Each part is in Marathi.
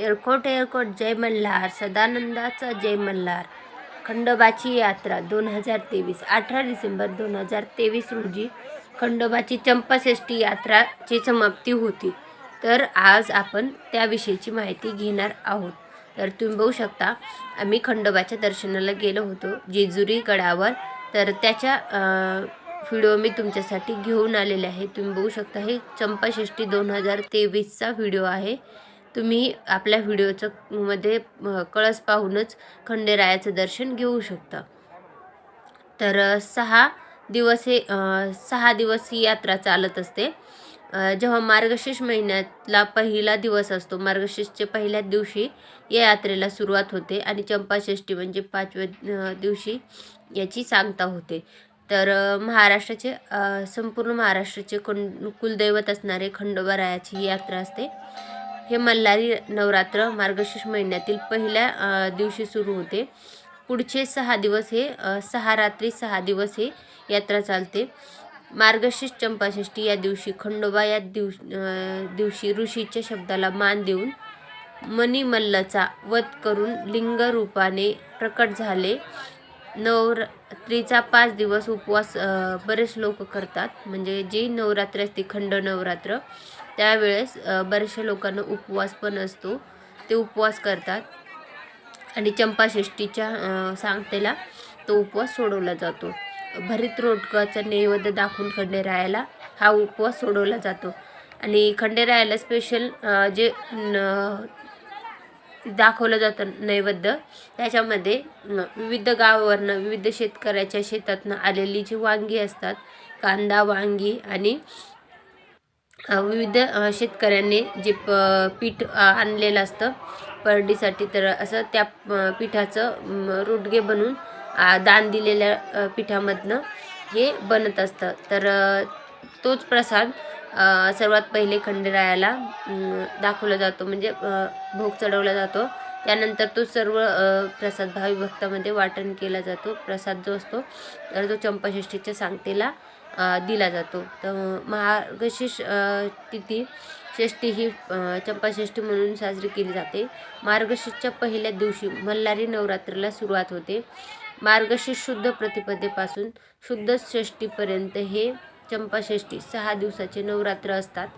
एअरकोट एअरकोट जय मल्हार सदानंदाचा जय मल्हार. खंडोबाची यात्रा दोन हजार तेवीस अठरा डिसेंबर दोन हजार तेवीस रोजी खंडोबाची चंपाषष्ठी यात्राची समाप्ती होती. तर आज आपण त्याविषयीची माहिती घेणार आहोत. तर तुम्ही बघू शकता आम्ही खंडोबाच्या दर्शनाला गेलो होतो जेजुरी गडावर. तर त्याच्या व्हिडिओ मी तुमच्यासाठी घेऊन आलेले आहे. तुम्ही बघू शकता हे चंपाषष्ठी दोन हजार तेवीसचा व्हिडिओ आहे. तुम्ही आपल्या व्हिडिओचं मध्ये कळस पाहूनच खंडेरायाचं दर्शन घेऊ शकता. तर सहा दिवस हे सहा दिवस ही यात्रा चालत असते. जेव्हा मार्गशीर्ष महिन्यातला पहिला दिवस असतो मार्गशीर्षच्या पहिल्याच दिवशी या यात्रेला सुरुवात होते आणि चंपाषष्ठी म्हणजे पाचव्या दिवशी याची सांगता होते. तर महाराष्ट्राचे संपूर्ण महाराष्ट्राचे कुल कुलदैवत असणारे खंडोबारायाची ही यात्रा असते. हे मल्हारी नवरात्र मार्गशीर्ष महिन्यातील पहिल्या दिवशी सुरू होते. पुढचे सहा दिवस हे सहा रात्री सहा दिवस हे यात्रा चालते. मार्गशीर्ष चंपाषष्ठी या दिवशी खंडोबा या दिवस दिवशी ऋषीच्या शब्दाला मान देऊन मणिमल्लचा वध करून लिंग रूपाने प्रकट झाले. नवरात्रीचा पाच दिवस उपवास बरेच लोक करतात. म्हणजे जी नवरात्र असते खंड नवरात्र त्यावेळेस बऱ्याचशा लोकांना उपवास पण असतो. ते उपवास करतात. आणि चंपाषष्ठीच्या सांगतेला तो उपवास सोडवला जातो. भरीत रोटकाचा नैवेद्य दाखवून खंडेरायाला हा उपवास सोडवला जातो. आणि खंडेरायाला स्पेशल जे न- दाखवलं जातं नैवेद्य त्याच्यामध्ये विविध गावावरनं विविध शेतकऱ्याच्या शेतातनं आलेली जी वांगी असतात कांदा वांगी आणि विविध शेतकऱ्यांनी जे प पीठ आणलेलं असतं परडीसाठी तर असं त्या पिठाचं रोडगे बनवून दान दिलेल्या पिठामधनं हे बनत असतं. तर तोच प्रसाद सर्वात पहिले खंडेरायाला दाखवला जातो. म्हणजे भोग चढवला जातो. त्यानंतर तो सर्व प्रसाद भावी भक्तामध्ये वाटण केला जातो. प्रसाद जो असतो तर तो चंपाषष्ठीच्या सांगतेला दिला जातो. तर मार्गशीर्ष तिथी षष्ठी ही चंपाषष्ठी म्हणून साजरी केली जाते. मार्गशीर्षच्या पहिल्या दिवशी मल्हारी नवरात्रीला सुरुवात होते. मार्गशीर्ष शुद्ध प्रतिपदेपासून शुद्ध षष्टीपर्यंत हे चंपाषष्ठी सहा दिवसाचे नवरात्र असतात.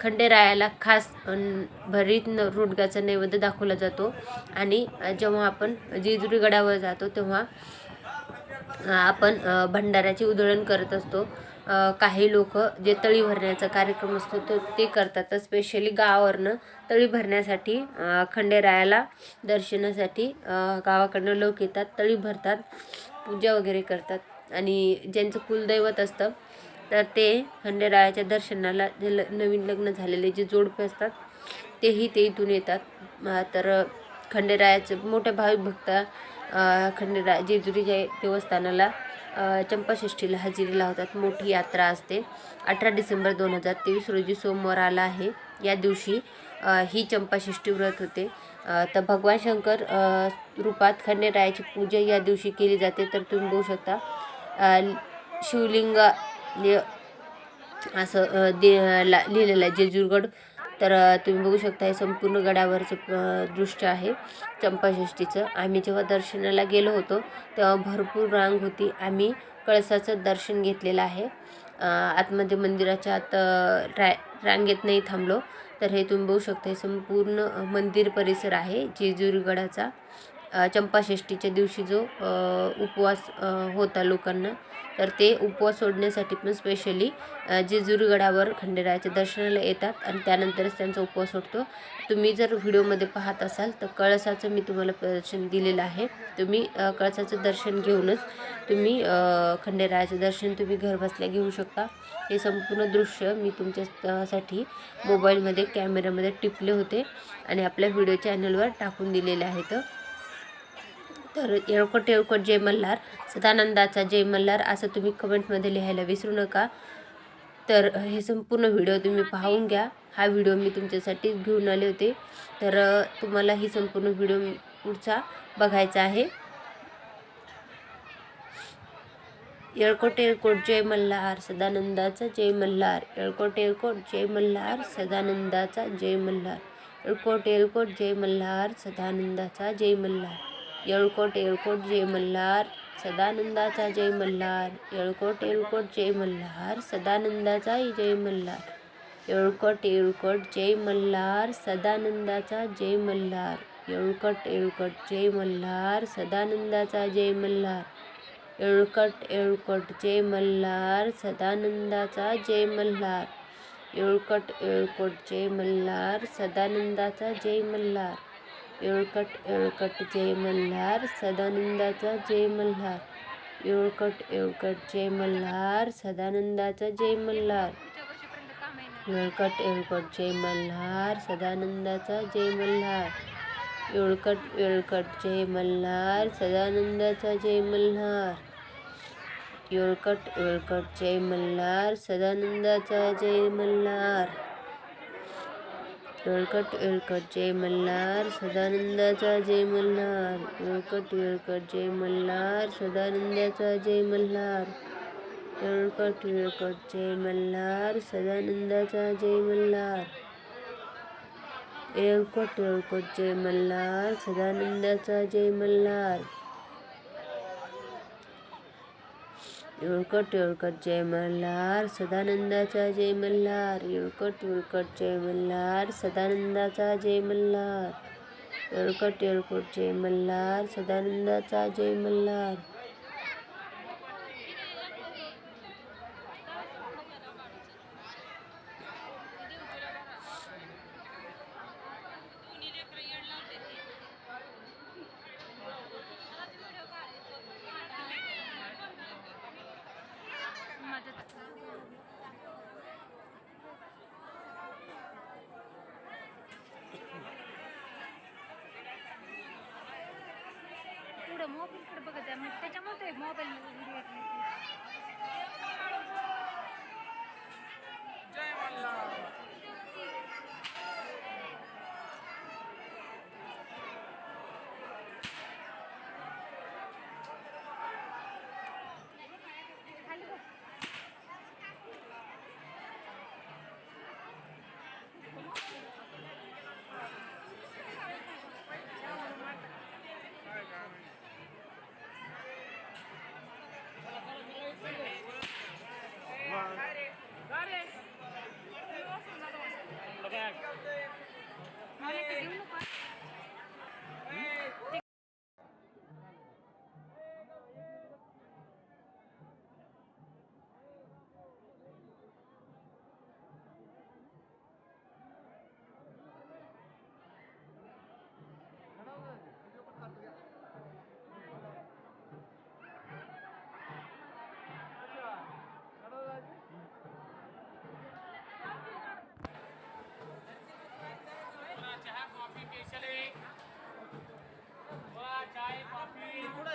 खंडेरायाला खास भरीत न रोडग्याचा नैवेद्य दाखवला जातो. आणि जेव्हा आपण जेजुरी गडावर जातो तेव्हा आपण भंडाऱ्याची उधळण करत असतो. काही लोक जे तळी भरण्याचा कार्यक्रम असतो तो ते करतात. तर स्पेशली गावावरनं तळी भरण्यासाठी खंडेरायाला दर्शनासाठी गावाकडनं लोक येतात तळी भरतात पूजा वगैरे करतात. आणि ज्यांचं कुलदैवत असतं तर ते खंडेरायाच्या दर्शनाला जे ल नवीन लग्न झालेले जे जोडपे असतात तेही ते इथून येतात. तर खंडेरायाचं मोठ्या भाविक भक्त खंडेराय जेजुरीच्या देवस्थानाला चंपाषष्ठीला हजेरी लावतात मोठी यात्रा असते. अठरा डिसेंबर दोन हजार तेवीस रोजी सोमवार आला आहे. या दिवशी ही चंपाषष्ठी व्रत होते. तर भगवान शंकर रूपात खंडेरायाची पूजा या दिवशी केली जाते. तर तुम्ही बघू शकता शिवलिंग असं दे ला लिहिलेलं आहे जेजुरगड. तर तुम्ही बघू शकता हे संपूर्ण गडावरचं दृश्य आहे चंपाषष्ठीचं. आम्ही जेव्हा दर्शनाला गेलो होतो तेव्हा भरपूर रांग होती. आम्ही कळसाचं दर्शन घेतलेलं आहे. आतमध्ये मंदिराच्या आत रा रांगेत नाही थांबलो. तर हे तुम्ही बघू शकता हे संपूर्ण मंदिर परिसर आहे जेजुरीगडाचा. चंपाषष्ठीच्या दिवशी जो उपवास होता लोकांना तर ते उपवास सोडण्यासाठी पण स्पेशली जेजुरीगडावर खंडेरायाच्या दर्शनाला येतात आणि त्यानंतरच त्यांचा उपवास सोडतो. तुम्ही जर व्हिडिओमध्ये पाहत असाल तर कळसाचं मी तुम्हाला प्रदर्शन दिलेलं आहे. तुम्ही कळसाचं दर्शन घेऊनच तुम्ही खंडेरायाचं दर्शन तुम्ही घरबसल्या घेऊ शकता. हे संपूर्ण दृश्य मी तुमच्यासाठी मोबाईलमध्ये कॅमेऱ्यामध्ये टिपले होते आणि आपल्या व्हिडिओ चॅनलवर टाकून दिलेले आहेत. तर येळकोट येळकोट जय मल्हार सदानंदाचा जय मल्हार असं तुम्ही कमेंटमध्ये लिहायला विसरू नका. तर हे संपूर्ण व्हिडिओ तुम्ही पाहून घ्या. हा व्हिडिओ मी तुमच्यासाठी घेऊन आले होते. तर तुम्हाला ही संपूर्ण व्हिडिओ पुढचा बघायचा आहे. येळकोट येळकोट जय मल्हार सदानंदाचा जय मल्हार. येळकोट येळकोट जय मल्हार सदानंदाचा जय मल्हार. येळकोट येळकोट जय मल्हार सदानंदाचा जय मल्हार. येळकोट येळकोट जय मल्हार सदानंदाचा जय मल्हार येळकोट येळकोट जय मल्हार सदानंदाचा जय मल्हार येळकोट येळकोट जय मल्हार सदानंदाचा जय मल्हार येळकोट येळकोट जय मल्हार सदानंदाचा जय मल्हार येळकट येळकोट जय मल्हार सदानंदाचा जय मल्हार येळकट येळकोट जय मल्हार सदानंदाचा जय मल्हार येळकट येळकट जय मल्हार सदानंदाचा जय मल्हार. येळकट येळकट जय मल्हार सदानंदाचा जय मल्हार. येळकट येळकट जय मल्हार सदानंदाचा जय मल्हार. येळकट येळकट जय मल्हार सदानंदाचा जय मल्हार. येळकट येळकट जय मल्हार सदानंदाचा जय मल्हार. वेळकट वेळकट जय मल्हार सदानंदाचा जय मल्हार. वेळकट वेळकट जय मल्हार सदानंदाचा जय मल्हार. वेळकट वेळकट जय मल्हार सदानंदाचा जय मल्हार. येळकोट वेळकट जय मल्हार सदानंदाचा जय मल्हार. येळकट येळकट जय मल्हार सदानंदाचा जय मल्हार येळकट येळकट जय मल्हार सदानंदाचा जय मल्हार येळकट येळकोट जय मल्हार सदानंदाचा जय मल्हार मोबाईलकडे बघत आहे. मग त्याच्यामुळे मोबाईल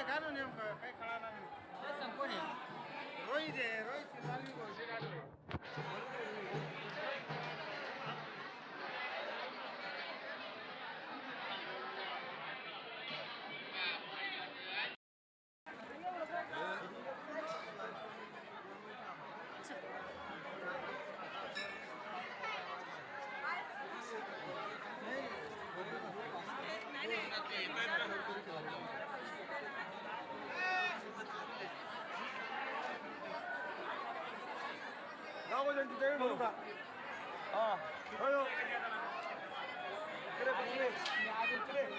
कॉफी कुठं आहे का 아버지한테 제일 모른다. 아, 어요. 그래, 그래. 아들 그래.